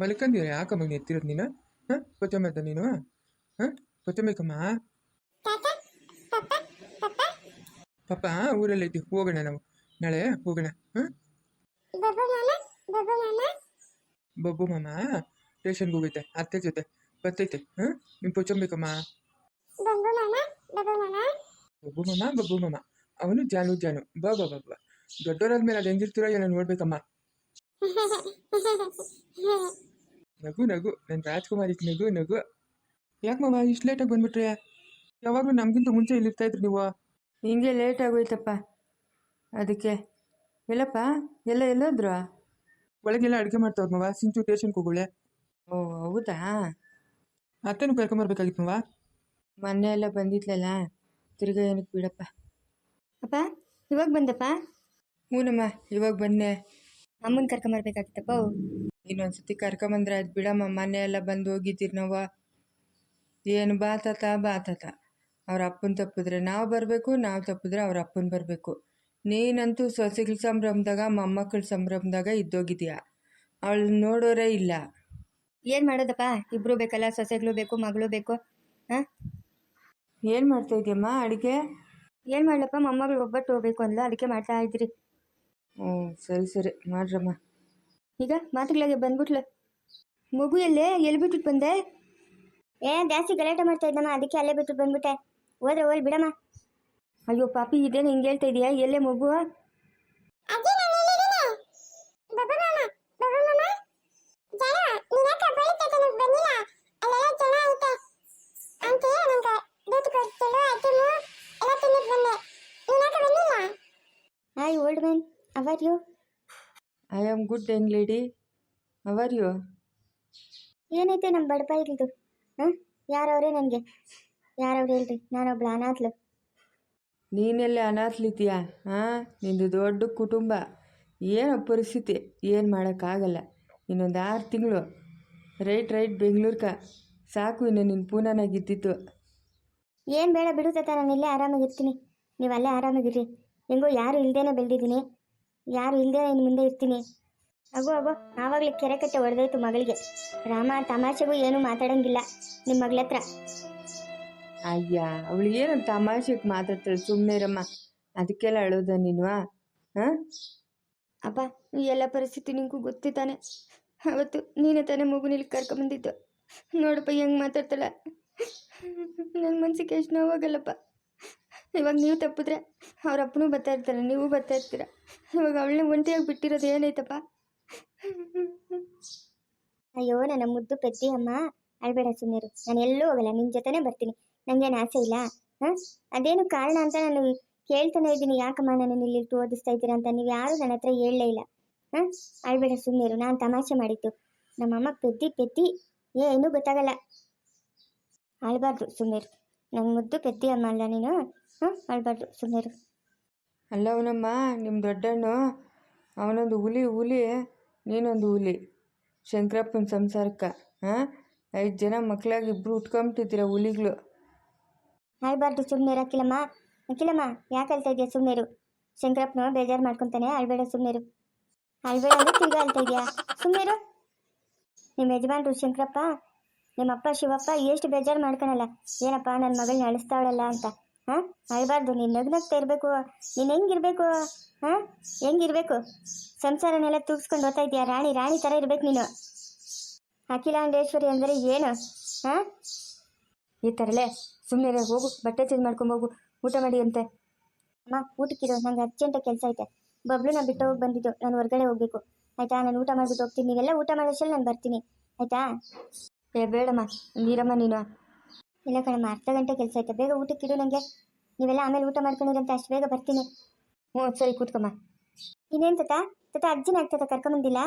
ಮಲ್ಕಂದಿರ ಯಾಕಮ್ಮ ಎತ್ತಿರೋದು ನೀನು? ಹಾಂ? ಕೊಚ್ಚಮ್ಮ ನೀನು? ಹಾಂ? ಕೊಚ್ಚಬೇಕಮ್ಮ ಪಾಪ, ಊರಲ್ಲಿ ಐತಿ ಹೋಗೋಣ ನಾವು. ನಾಳೆ ಹೋಗೋಣ. ಹಾಂ? ಬಬ್ಬು ಮಾಮ, ಸ್ಟೇಷನ್ಗೆ ಹೋಗೈತೆ. ಅತ್ತೆ ಜೊತೆ. ಬರ್ತೈತೆ ಹಾಂ? ನಿಮ್ಮ ಕೊಚ್ಚಬೇಕಮ್ಮ ಬಬ್ಬು ಮಾಮ ಬಬ್ಬು ಮಾಮ. ಅವನು ಜಾನು ಜಾನು. ಬಾ ಬಾ ಬಾ ದೊಡ್ಡವರಾದ್ಮೇಲೆ ಅದು ಹೆಂಗಿರ್ತೀರೋ ಏನೋ ನೋಡ್ಬೇಕಮ್ಮ. ನಗು ನಗು. ನನ್ನ ರಾಜ್ಕುಮಾರ್ ಇತ್ತು ನಗು ನಗು. ಯಾಕೆ ಮಾವ ಇಷ್ಟು ಲೇಟಾಗಿ ಬಂದ್ಬಿಟ್ರೆ? ಯಾವಾಗಲೂ ನಮಗಿಂತ ಮುಂಚೆ ಇಲ್ಲಿರ್ತಾ ಇದ್ರು ನೀವು. ಹಿಂಗೆ ಲೇಟ್ ಆಗೋಯ್ತಪ್ಪ. ಅದಕ್ಕೆ. ಎಲ್ಲಪ್ಪ ಎಲ್ಲ ಎಲ್ಲೋದ್ರು? ಒಳಗೆಲ್ಲ ಅಡುಗೆ ಮಾಡ್ತಾವ್ರು ಮಾವ ಸಿಂಚು ಟೇಷನ್ಗೆ ಹೋಗೋಳೆ. ಓ ಹೌದಾ? ಅತ್ತೆನೂ ಕರ್ಕೊಂಬರ್ಬೇಕಾಗಿತ್ತು ಮಾವ? ಮೊನ್ನೆ ಎಲ್ಲ ಬಂದಿದ್ಲಲ್ಲ ತಿರ್ಗಾ ಏನಕ್ಕೆ ಬಿಡಪ್ಪ. ಅಪ್ಪ ಇವಾಗ ಬಂದಪ್ಪ? ಹ್ಞೂನಮ್ಮ ಇವಾಗ ಬಂದೆ ಅಮ್ಮನ ಕರ್ಕೊಂಬರ್ಬೇಕಾಗಿತ್ತಪ್ಪ ಇನ್ನೊಂದ್ಸತಿ ಕರ್ಕೊಂಬಂದ್ರೆ ಆಯ್ತು ಬಿಡಮ್ಮ ಮೊನ್ನೆ ಎಲ್ಲ ಬಂದು ಹೋಗಿದ್ದೀರಿ ನಾವು. ಏನು ಬಾತತ ಬಾತತ ಅವ್ರ ಅಪ್ಪನ ತಪ್ಪಿದ್ರೆ ನಾವು ಬರಬೇಕು ನಾವು ತಪ್ಪಿದ್ರೆ ಅವ್ರ ಅಪ್ಪನ ಬರಬೇಕು. ನೀನಂತೂ ಸೊಸೆಗಳ ಸಂಭ್ರಮದಾಗ ಮೊಮ್ಮಕ್ಕಳ ಸಂಭ್ರಮದಾಗ ಇದ್ದೋಗಿದೀಯ ಅವಳು ನೋಡೋರೇ ಇಲ್ಲ. ಏನು ಮಾಡೋದಪ್ಪ? ಇಬ್ಬರು ಬೇಕಲ್ಲ ಸೊಸೆಗಳು ಬೇಕು ಮಗಳು ಬೇಕು ಹಾಂ? ಏನು ಮಾಡ್ತಾ ಇದೆಯಮ್ಮ ಅಡುಗೆ? ಏನು ಮಾಡ್ಲಪ್ಪ ಮೊಮ್ಮಗಳು ಒಬ್ಬಟ್ಟು ಹೋಗ್ಬೇಕು ಅಂದ್ಲು ಅದಕ್ಕೆ ಮಾಡ್ತಾ ಇದ್ರಿ. ಹ್ಞೂ ಸರಿ ಸರಿ ಮಾಡ್ರಮ್ಮ. ಈಗ ಮಾತುಗಳಿಗೆ ಬಂದ್ಬಿಟ್ಲು. ಮಗು ಎಲ್ಲೇ ಎಲ್ಲಿ ಬಿಟ್ಬಿಟ್ಟು ಬಂದೆ. ಏ ಜಾಸ್ತಿ ಗಲಾಟೆ ಮಾಡ್ತಾ ಇದ್ದಮ್ಮ ಅದಕ್ಕೆ ಅಲ್ಲೇ ಬಿಟ್ಟು ಬಂದ್ಬಿಟ್ಟೆ. ಹೋದ್ರೆ ಹೋಲ್ ಬಿಡಮ್ಮ. ಅಯ್ಯೋ ಪಾಪಿ ಇದೇನು ಹಿಂಗೆ ಹೇಳ್ತಾ ಇದೀಯಾ? ಎಲ್ಲೇ ಮಗು? Man are you I am good young lady are you ಏನೈತೆ ನಮ್ಮ ಬಡಪ ಇರ್ಲಿದು ಹಾಂ? ಯಾರವ್ರೆ ನನಗೆ? ಯಾರವ್ರು ಹೇಳ್ರಿ? ನಾನೊಬ್ಳು ಅನಾಥ್ಲು ನೀನೆಲ್ಲ ಅನಾಥ್ಲಿತೀಯ ಹಾಂ? ನಿಂದು ದೊಡ್ಡ ಕುಟುಂಬ. ಏನು ಪರಿಸ್ಥಿತಿ. ಏನು ಮಾಡೋಕ್ಕಾಗಲ್ಲ. ಇನ್ನೊಂದು ಆರು ತಿಂಗಳು. ರೈಟ್ ರೈಟ್ ಬೆಂಗ್ಳೂರ್ಕ. ಸಾಕು ಇನ್ನು ನಿನ್ನ ಪೂನಾನಾಗಿದ್ದಿತ್ತು ಏನು ಬೇಡ ಬಿಡು ತಾತ. ನಾನು ಇಲ್ಲೇ ಆರಾಮಾಗಿರ್ತೀನಿ ನೀವು ಅಲ್ಲೇ ಆರಾಮಾಗಿರ್ರಿ ಹೆಂಗೋ ಯಾರು ಇಲ್ಲದೇನೆ ಬೆಳೆದಿದ್ದೀನಿ. ಯಾರು ಇಲ್ಲದೆ ಇನ್ನು ಮುಂದೆ ಇರ್ತೀನಿ. ಅಗೋ ಅಗೋ ಆವಾಗಲೇ ಕೆರೆ ಕಟ್ಟೆ ಹೊಡೆದೋಯ್ತು ಮಗಳಿಗೆ. ರಾಮ ತಮಾಷೆಗೂ ಏನೂ ಮಾತಾಡಂಗಿಲ್ಲ ನಿಮ್ಮ ಮಗಳ ಹತ್ರ ಅಯ್ಯ ಅವಳು ಏನು ತಮಾಷೆಗೆ ಮಾತಾಡ್ತಾಳೆ? ಸುಮ್ಮನೆ ರಮ್ಮ ಅದಕ್ಕೆಲ್ಲ ಅಳೋದ ನೀನು ಹಾಂ ಅಪ್ಪ ಈ ಎಲ್ಲ ಪರಿಸ್ಥಿತಿ ನಿಂಗೂ ಗೊತ್ತೇ ತಾನೆ. ಅವತ್ತು ನೀನೇ ತಾನೇ ಮಗುನಿಲ್ಲಿ ಕರ್ಕೊಂಬಂದಿದ್ದು. ನೋಡಪ್ಪ ಹೆಂಗೆ ಮಾತಾಡ್ತಾಳೆ. ನನ್ನ ಮನ್ಸಿಗೆ ಎಷ್ಟು ನೋವಾಗಲ್ಲಪ್ಪ. ಇವಾಗ ನೀವು ತಪ್ಪಿದ್ರೆ ಅವ್ರ ಅಪ್ಪನೂ ಬರ್ತಾ ಇರ್ತಾರೆ, ನೀವು ಬರ್ತಾ ಇರ್ತೀರ. ಇವಾಗ ಅವಳನ್ನ ಒಂಟಿಯಾಗಿ ಬಿಟ್ಟಿರೋದು ಏನೈತಪ್ಪ ಅಯ್ಯೋ, ನನ್ನ ಮುದ್ದು ಪ್ರತಿ ಅಮ್ಮ. ಅಳ್ಬೇಡ ಸುಮ್ಮನೆ ನಾನು ಎಲ್ಲೂ ಹೋಗಲ್ಲ ನಿನ್ನ ಜೊತೆನೇ ಬರ್ತೀನಿ. ನನಗೇನು ಆಸೆ ಇಲ್ಲ? ಹಾಂ? ಅದೇನು ಕಾರಣ ಅಂತ ನಾನು ಕೇಳ್ತಾನೆ ಇದ್ದೀನಿ. ಯಾಕಮ್ಮ ನಾನು ಇಲ್ಲಿ ಓದಿಸ್ತಾ ಇದ್ದೀರಾ ಅಂತ ನೀವು ಯಾರು ನನ್ನ ಹತ್ರ ಹೇಳಲೇ ಇಲ್ಲ. ಹಾಂ? ಅಳ್ಬೇಡ ಸುಮ್ಮನೆ ನಾನು ತಮಾಷೆ ಮಾಡಿದ್ದು. ನಮ್ಮಮ್ಮ ಪೆದ್ದಿ ಪೆದ್ದಿ ಏನೂ ಗೊತ್ತಾಗಲ್ಲ. ಅಳ್ಬಾರ್ದು ಸುಮ್ಮನೆ ನನ್ನ ಮುದ್ದು ಪೆದ್ದಿ ಅಮ್ಮ ಅಲ್ಲ ನೀನು. ಹಾಂ ಅಳ್ಬಾರ್ದು ಸುಮ್ಮನೆ ಅಲ್ಲ ಅವನಮ್ಮ ನಿಮ್ಮ ದೊಡ್ಡಣ್ಣು ಅವನೊಂದು ಹುಲಿ ಹುಲಿ ನೀನೊಂದು ಹುಲಿ. ಶಂಕರಪ್ಪನ ಸಂಸಾರಕ್ಕೆ ಹಾಂ? ಐದು ಜನ ಮಕ್ಕಳಾಗಿ ಇಬ್ಬರು ಉಟ್ಕೊಂಬಿಟ್ಟಿದ್ದೀರ ಹುಲಿಗಳು. ಅಳ್ಬಾರ್ದು ಸುಮ್ಮನೆ ಅಖಿಲಮ್ಮ. ಅಖಿಲಮ್ಮ ಯಾಕೆ ಅಳ್ತಾ ಇದೆಯಾ ಸುಮ್ಮನೆ ಶಂಕರಪ್ಪನ ಬೇಜಾರು ಮಾಡ್ಕೊತಾನೆ ಅಳ್ಬೇಡ ಸುಮ್ಮನೆ ಅಳ್ಬೇಡ ಅಂದ್ರೆ ತಿರ್ಗಾ ಅಳ್ತಾ ಇದೆಯಾ? ಸುಮ್ಮನೆ ನಿಮ್ಮ ಯಜಮಾನ್ರು ಶಂಕರಪ್ಪ ನಿಮ್ಮಪ್ಪ ಶಿವಪ್ಪ ಎಷ್ಟು ಬೇಜಾರು ಮಾಡ್ಕೊಳಲ್ಲ. ಏನಪ್ಪ ನನ್ನ ಮಗಳನ್ನ ಅಳಿಸ್ತಾವಳಲ್ಲ ಅಂತ. ಹಾಂ? ಅಳ್ಬಾರ್ದು, ನೀನು ನಗ್ನಗ್ತಾ ಇರಬೇಕು. ನೀನು ಹೆಂಗಿರ್ಬೇಕು? ಹಾಂ? ಹೆಂಗಿರ್ಬೇಕು? ಸಂಸಾರನೆಲ್ಲ ತೂಗಿಸ್ಕೊಂಡು ಹೋಗ್ತಾ ಇದೆಯಾ ರಾಣಿ ರಾಣಿ ಥರ ಇರ್ಬೇಕು ನೀನು. ಅಖಿಲಾಂಡೇಶ್ವರಿ ಅಂದರೆ ಏನು? ಹಾಂ? ಈ ಥರಲೇ ಸುಮ್ಮನೆ ಹೋಗು, ಬಟ್ಟೆ ಚೇಂಜ್ ಮಾಡ್ಕೊಂಬೋಗು ಊಟ ಮಾಡಿ ಅಂತೆ. ಅಮ್ಮ, ಊಟಕ್ಕಿರೋ, ನಂಗೆ ಅರ್ಜೆಂಟಾಗಿ ಕೆಲಸ ಐತೆ. ಬಬ್ಲುನ ಬಿಟ್ಟು ಹೋಗಿ ಬಂದಿದ್ದು, ನಾನು ಹೊರಗಡೆ ಹೋಗಬೇಕು. ಆಯಿತಾ? ನಾನು ಊಟ ಮಾಡಿಬಿಟ್ಟು ಹೋಗ್ತೀನಿ. ನೀವೆಲ್ಲ ಊಟ ಮಾಡೋಷ್ಟರಲ್ಲಿ ನಾನು ಬರ್ತೀನಿ. ಆಯಿತಾ? ಏ, ಬೇಡಮ್ಮ, ನೀರಮ್ಮ ನೀನು. ಇಲ್ಲ ಕಣಮ್ಮ ಅರ್ಧ ಗಂಟೆ ಕೆಲಸ ಐತೆ ಬೇಗ ಊಟಕ್ಕಿಡು ನನಗೆ ನೀವೆಲ್ಲ ಆಮೇಲೆ ಊಟ ಮಾಡ್ಕೊಂಡಿರಂತೆ ಅಷ್ಟು ಬೇಗ ಬರ್ತೀನಿ. ಹ್ಞೂ ಸರಿ ಕೂತ್ಕೊಮ್ಮ ಇನ್ನೇನು ತತ? ತತ ಅಜ್ಜಿನ ಆಗ್ತದ ಕರ್ಕೊಂಬಂದಿಲ್ಲ?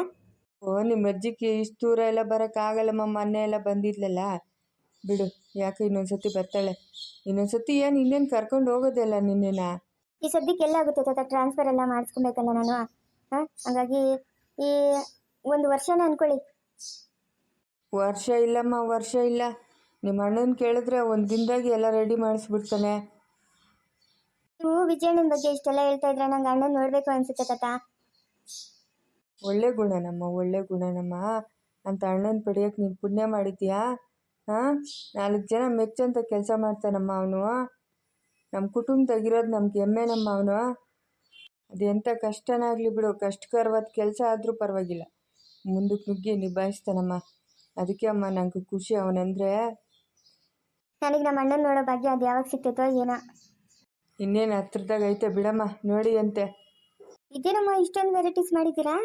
ಓ ನಿಮ್ಮ ಅಜ್ಜಿಗೆ ಇಷ್ಟು ದೂರ ಎಲ್ಲ ಬರೋಕ್ಕಾಗಲ್ಲಮ್ಮ ಮೊನ್ನೆ ಎಲ್ಲ ಬಂದಿದ್ಲಲ್ಲ. ಬಿಡು ಯಾಕೆ ಇನ್ನೊಂದ್ಸತಿ ಬರ್ತಾಳೆ? ಇನ್ನೊಂದ್ಸತಿ ಏನು ಇನ್ನೇನು ಕರ್ಕೊಂಡು ಹೋಗೋದಲ್ಲ ನಿನ್ನೆನ? ಈ ಸದ್ಯಕ್ಕೆ ಎಲ್ಲ ಆಗುತ್ತೆ ತಾತ ಟ್ರಾನ್ಸ್ಫರ್ ಎಲ್ಲ ಮಾಡಿಸ್ಕೊಬೇಕಲ್ಲ ನಾನು. ಹಾಂ ಹಾಗಾಗಿ ಈ ಒಂದು ವರ್ಷನೇ ಅನ್ಕೊಳ್ಳಿ. ವರ್ಷ ಇಲ್ಲಮ್ಮ ವರ್ಷ ಇಲ್ಲ. ನಿಮ್ಮ ಅಣ್ಣನ ಕೇಳಿದ್ರೆ ಒಂದು ದಿನದಾಗಿ ಎಲ್ಲ ರೆಡಿ ಮಾಡಿಸ್ಬಿಡ್ತಾನೆ. ನೀವು ವಿಜಯಣ್ಣನ ಬಗ್ಗೆ ಇಷ್ಟೆಲ್ಲ ಹೇಳ್ತಾ ಇದ್ರೆ ನಂಗೆ ಅಣ್ಣನ ನೋಡಬೇಕು ಅನ್ಸುತ್ತೆ ತಾತ. ಒಳ್ಳೆ ಗುಣನಮ್ಮ ಒಳ್ಳೆ ಗುಣನಮ್ಮ. ಅಂತ ಅಣ್ಣನ ಪಡೆಯೋಕೆ ನೀನು ಪುಣ್ಯ ಮಾಡಿದ್ಯಾ? ಹಾಂ? ನಾಲ್ಕು ಜನ ಮೆಚ್ಚಂತ ಕೆಲಸ ಮಾಡ್ತಾನಮ್ಮ ಅವನು. ನಮ್ಮ ಕುಟುಂಬದಾಗಿರೋದು ನಮ್ಗೆ ಹೆಮ್ಮೆನಮ್ಮ ಅವನು. ಅದೆಂಥ ಕಷ್ಟನಾಗಲಿ ಬಿಡು ಕಷ್ಟಕರವಾದ ಕೆಲಸ ಆದರೂ ಪರವಾಗಿಲ್ಲ. ಮುಂದಕ್ಕೆ ನುಗ್ಗಿ ನಿಭಾಯಿಸ್ತಾನಮ್ಮ. ಅದಕ್ಕೆ ಅಮ್ಮ ನಂಗೆ ಖುಷಿ ಅವನಂದರೆ ನನಗೆ ನಮ್ಮ ಅಣ್ಣನ ನೋಡೋ ಭಾಗ್ಯ ಅದು ಯಾವಾಗ ಸಿಗ್ತೈತೋ ಏನೋ. ಇನ್ನೇನು ಹತ್ರದಾಗ ಐತೆ ಬಿಡಮ್ಮ ನೋಡಿ ಅಂತೆ. ಇದೇನಮ್ಮ ಇಷ್ಟೊಂದು ವೆರೈಟೀಸ್ ಮಾಡಿದ್ದೀರಾ?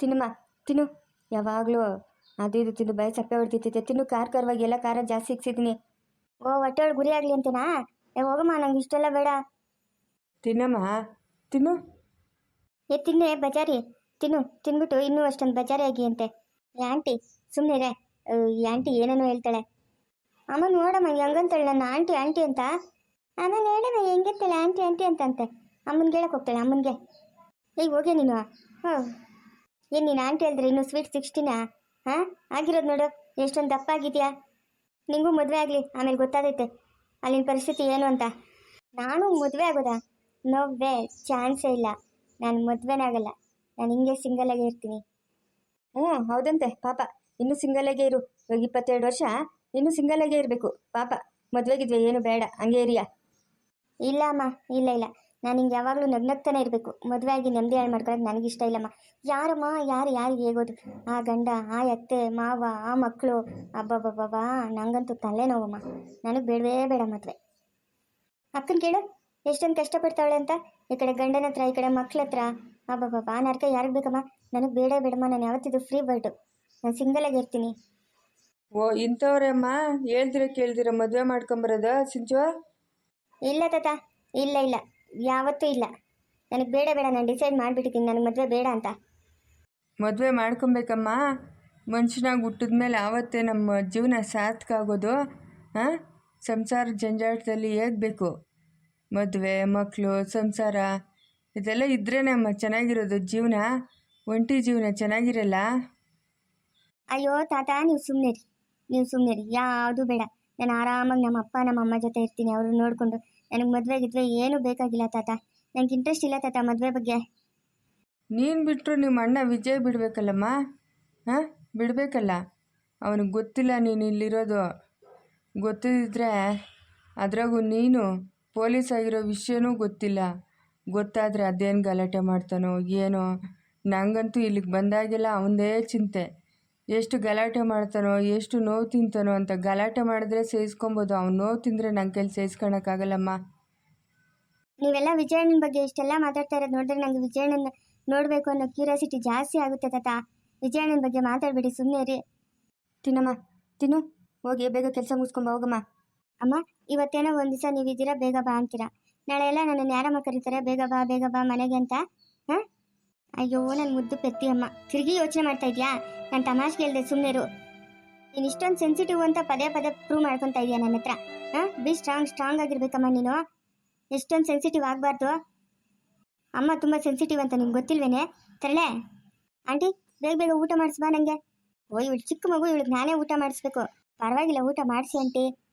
ತಿನ್ನಮ್ಮ ತಿನ್ನು. ಯಾವಾಗಲೂ ಅದು ಇದು ತಿಂದು ಭಯ ಸಪ್ಪೆ ಹೊಡ್ತಿತ್ತೈತೆ ತಿನ್ನು ಖಾರ ಖಾರವಾಗಿ ಎಲ್ಲ ಖಾರ ಜಾಸ್ತಿ ಸಿಕ್ಸಿದ್ದೀನಿ ಓ ಹೊಟ್ಟೆ ಒಳಗೆ ಗುರಿ ಆಗಲಿ ಅಂತೇನಾ? ಏ ಹೋಗಮ್ಮ ನಂಗೆ ಇಷ್ಟೆಲ್ಲ ಬೇಡ. ತಿನ್ನಮ್ಮ ತಿನ್ನು. ಏ ತಿನ್ನೆ ಬಜಾರಿ. ತಿನ್ನು ತಿನ್ಬಿಟ್ಟು ಇನ್ನೂ ಅಷ್ಟೊಂದು ಬಜಾರಿ ಆಗಿ ಅಂತೆ. ಏ ಆಂಟಿ ಸುಮ್ಮನೆ ಈ ಆಂಟಿ ಏನೇನೋ ಹೇಳ್ತಾಳೆ. ಅಮ್ಮ ನೋಡಮ್ಮ ಹೆಂಗಂತಾಳೆ ನನ್ನ ಆಂಟಿ ಆಂಟಿ ಅಂತ. ಅಮ್ಮ ನೋಡಮ್ಮ ಹೆಂಗಿರ್ತಾಳೆ ಆಂಟಿ ಆಂಟಿ ಅಂತಂತೆ. ಅಮ್ಮನಿಗೆ ಹೇಳಕ್ಕೆ ಹೋಗ್ತಾಳೆ, ಅಮ್ಮನಿಗೆ. ಏಯ್, ಹೋಗಿ ನೀನು. ಹಾಂ ಏನು ನೀನು ಆಂಟಿ ಹೇಳಿದ್ರೆ ಇನ್ನು ಸ್ವೀಟ್ ಸಿಕ್ಸ್ಟಿನಾ ಹಾಂ? ಆಗಿರೋದು ನೋಡು, ಎಷ್ಟೊಂದು ದಪ್ಪ ಆಗಿದೆಯಾ ನಿಂಗೂ ಮದುವೆ ಆಗಲಿ, ಆಮೇಲೆ ಗೊತ್ತಾಗೈತೆ ಅಲ್ಲಿನ ಪರಿಸ್ಥಿತಿ ಏನು ಅಂತ. ನಾನು ಮದುವೆ ಆಗೋದಾ? ನೋ ವೇ, ಚಾನ್ಸೇ ಇಲ್ಲ. ನಾನು ಮದುವೆನೇ ಆಗಲ್ಲ. ನಾನು ಹಿಂಗೆ ಸಿಂಗಲ್ ಆಗೇ ಇರ್ತೀನಿ. ಹ್ಞೂ ಹೌದಂತೆ, ಪಾಪ. ಇನ್ನೂ ಸಿಂಗಲ್ ಆಗೇ ಇರು. ಇವಾಗ ಇಪ್ಪತ್ತೆರಡು ವರ್ಷ ಇನ್ನೂ ಸಿಂಗಲ್ ಆಗೇ ಇರಬೇಕು. ಪಾಪ, ಮದುವೆಗಿದ್ವೆ, ಏನು ಬೇಡ. ಹಂಗೆ ಇರಿಯಾ? ಇಲ್ಲ ಅಮ್ಮ, ಇಲ್ಲ ಇಲ್ಲ. ನಾನು ಹಿಂಗೆ ಯಾವಾಗಲೂ ನಗ್ನಗ್ತಾನೆ ಇರಬೇಕು. ಮದುವೆ ಆಗಿ ನೆಮ್ಮದಿ ಹಾಳು ಮಾಡ್ಕೊಳಕ್ಕೆ ನನಗಿಷ್ಟ ಇಲ್ಲಮ್ಮ. ಯಾರಮ್ಮ, ಯಾರು, ಯಾರಿಗೆ ಹೇಗೋದು? ಆ ಗಂಡ, ಆ ಅತ್ತೆ, ಮಾವ, ಆ ಮಕ್ಕಳು ಅಬ್ಬಬ್ಬಬ್ಬಾ ನಂಗಂತೂ ತಲೆನೋವಮ್ಮ. ನನಗೆ ಬೇಡವೇ ಬೇಡ ಮದುವೆ. ಅಕ್ಕನ ಕೇಳು, ಎಷ್ಟೊಂದು ಕಷ್ಟಪಡ್ತಾವಳೆ ಅಂತ? ಈ ಕಡೆ ಗಂಡನ ಹತ್ರ, ಈ ಕಡೆ ಮಕ್ಳ ಹತ್ರ. ಅಬ್ಬಬ್ಬಬ್ಬಾ, ನರ್ಕ ಯಾರಿಗೆ ಬೇಕಮ್ಮ? ನನಗೆ ಬೇಡ ಬೇಡಮ್ಮ. ನಾನು ಯಾವತ್ತಿದ್ದು ಫ್ರೀ ಬರ್ಡು ನಾನು ಸಿಂಗಲಾಗಿ ಇರ್ತೀನಿ. ಓ ಇಂಥವ್ರೇಮ್ಮ ಹೇಳ್ದಿರ ಕೇಳ್ದಿರ ಮದುವೆ ಮಾಡ್ಕೊಂಬರೋದ ಸಿಂಚು? ಇಲ್ಲ ತಾತ ಇಲ್ಲ ಇಲ್ಲ. ಯಾವತ್ತೂ ಇಲ್ಲ. ನನಗೆ ಬೇಡ ಬೇಡ. ನಾನು ಡಿಸೈಡ್ ಮಾಡಿಬಿಟ್ಟಿದ್ದೀನಿ ನನಗೆ ಮದುವೆ ಬೇಡ ಅಂತ. ಮದುವೆ ಮಾಡ್ಕೊಬೇಕಮ್ಮ. ಮನುಷ್ಯನಾಗಿ ಹುಟ್ಟಿದ್ಮೇಲೆ ಆವತ್ತೇ ನಮ್ಮ ಜೀವನ ಸಾರ್ಥಕ ಆಗೋದು ಹಾಂ ಸಂಸಾರ ಜಂಜಾಟದಲ್ಲಿ ಹೇಗಬೇಕು? ಮದುವೆ ಮಕ್ಕಳು ಸಂಸಾರ ಇದೆಲ್ಲ ಇದ್ರೇ ಅಮ್ಮ ಚೆನ್ನಾಗಿರೋದು. ಜೀವನ ಒಂಟಿ ಜೀವನ ಚೆನ್ನಾಗಿರಲ್ಲ? ಅಯ್ಯೋ ತಾತ ನೀವು ಸುಮ್ಮನೆ ನೀವು ಸುಮ್ಮನೆ ಯಾವುದು ಬೇಡ. ನಾನು ಆರಾಮಾಗಿ ನಮ್ಮ ಅಪ್ಪ, ನಮ್ಮ ಅಮ್ಮ ಜೊತೆ ಇರ್ತೀನಿ. ಅವರು ನೋಡಿಕೊಂಡು. ನನಗೆ ಮದುವೆ ಗಿದ್ವೆ ಏನೂ ಬೇಕಾಗಿಲ್ಲ ತಾತ. ನನಗೆ ಇಂಟ್ರೆಸ್ಟ್ ಇಲ್ಲ ತಾತ ಮದುವೆ ಬಗ್ಗೆ. ನೀನು ಬಿಟ್ಟರು ನಿಮ್ಮ ಅಣ್ಣ ವಿಜಯ್ ಬಿಡಬೇಕಲ್ಲಮ್ಮ? ಹಾಂ? ಬಿಡಬೇಕಲ್ಲ? ಅವನಿಗೆ ಗೊತ್ತಿಲ್ಲ ನೀನು ಇಲ್ಲಿರೋದು. ಗೊತ್ತಿದ್ದರೆ ಅದ್ರಾಗೂ ನೀನು ಪೊಲೀಸ್ ಆಗಿರೋ ವಿಷಯನೂ ಗೊತ್ತಿಲ್ಲ. ಗೊತ್ತಾದರೆ ಅದೇನು ಗಲಾಟೆ ಮಾಡ್ತಾನೋ, ಏನೋ. ನನಗಂತೂ ಇಲ್ಲಿಗೆ ಬಂದಾಗೆಲ್ಲ ಅವನದೇ ಚಿಂತೆ. ಎಷ್ಟು ಗಲಾಟೆ ಮಾಡ್ತಾನೋ ಎಷ್ಟು ನೋವು ತಿಂತಾನೋ ಅಂತ ಗಲಾಟೆ ಮಾಡಿದ್ರೆ ಸೇರಿಸ್ಕೊಬೋದು. ಅವ್ನು ನೋವು ತಿಂದರೆ ನನ್ನ ಕೈಲಿ ಸೇರಿಸ್ಕೊಳಕ್ಕಾಗಲ್ಲಮ್ಮ. ನೀವೆಲ್ಲ ವಿಜಯಣ್ಣನ ಬಗ್ಗೆ ಇಷ್ಟೆಲ್ಲ ಮಾತಾಡ್ತಾ ಇರೋದು ನೋಡಿದ್ರೆ ನನಗೆ ವಿಜಯಣ್ಣನ ನೋಡಬೇಕು ಅನ್ನೋ ಕ್ಯೂರಿಯಾಸಿಟಿ ಜಾಸ್ತಿ ಆಗುತ್ತೆ ತಾತ. ವಿಜಯಣ್ಣನ ಬಗ್ಗೆ ಮಾತಾಡಬೇಡಿ ಸುಮ್ಮನೆ ರೀ ತಿನ್ನಮ್ಮ ತಿನ್ನು. ಹೋಗಿ ಬೇಗ ಕೆಲಸ ಮುಗಿಸ್ಕೊಂಬ ಹೋಗಮ್ಮ. ಅಮ್ಮ ಇವತ್ತೇನೋ ಒಂದು ದಿವಸ ನೀವಿದ್ದೀರಾ ಬೇಗ ಬಾ ಅಂತೀರಾ. ನಾಳೆ ಎಲ್ಲ ನನ್ನನ್ನು ಯಾರಮ್ಮ ಕರೀತಾರೆ? ಬೇಗ ಬಾ ಬೇಗ ಬಾ ಮನೆಗೆ ಅಂತ? ಹಾಂ? ಅಯ್ಯೋ ನನ್ನ ಮುದ್ದು ಪ್ರತಿ ಅಮ್ಮ ತಿರುಗಿ ಯೋಚನೆ ಮಾಡ್ತಾ ಇದೆಯಾ? ನಾನು ತಮಾಷೆ ಹೇಳ್ದೆ ಸುಮ್ಮನೆರು ನೀನು ಇಷ್ಟೊಂದು ಸೆನ್ಸಿಟಿವ್ ಅಂತ ಪದೇ ಪದೇ ಪ್ರೂವ್ ಮಾಡ್ಕೊತಾ ಇದೆಯಾ ನನ್ನ ಹತ್ರ? ಹಾಂ? ಬಿ ಸ್ಟ್ರಾಂಗ್ ಸ್ಟ್ರಾಂಗ್ ಆಗಿರ್ಬೇಕಮ್ಮ ನೀನು. ಎಷ್ಟೊಂದು ಸೆನ್ಸಿಟಿವ್ ಆಗಬಾರ್ದು. ಅಮ್ಮ ತುಂಬ ಸೆನ್ಸಿಟಿವ್ ಅಂತ ನಿಮ್ಗೆ ಗೊತ್ತಿಲ್ವೇನೆ? ತರಳೆ. ಆಂಟಿ, ಬೇಗ ಬೇಗ ಊಟ ಮಾಡಿಸ್ಬಾ ನನಗೆ ಓ ಇವಳು ಚಿಕ್ಕ ಮಗು, ಇವಳಿಗೆ ನಾನೇ ಊಟ ಮಾಡಿಸ್ಬೇಕು. ಪರವಾಗಿಲ್ಲ, ಊಟ ಮಾಡಿಸಿ ಆಂಟಿ.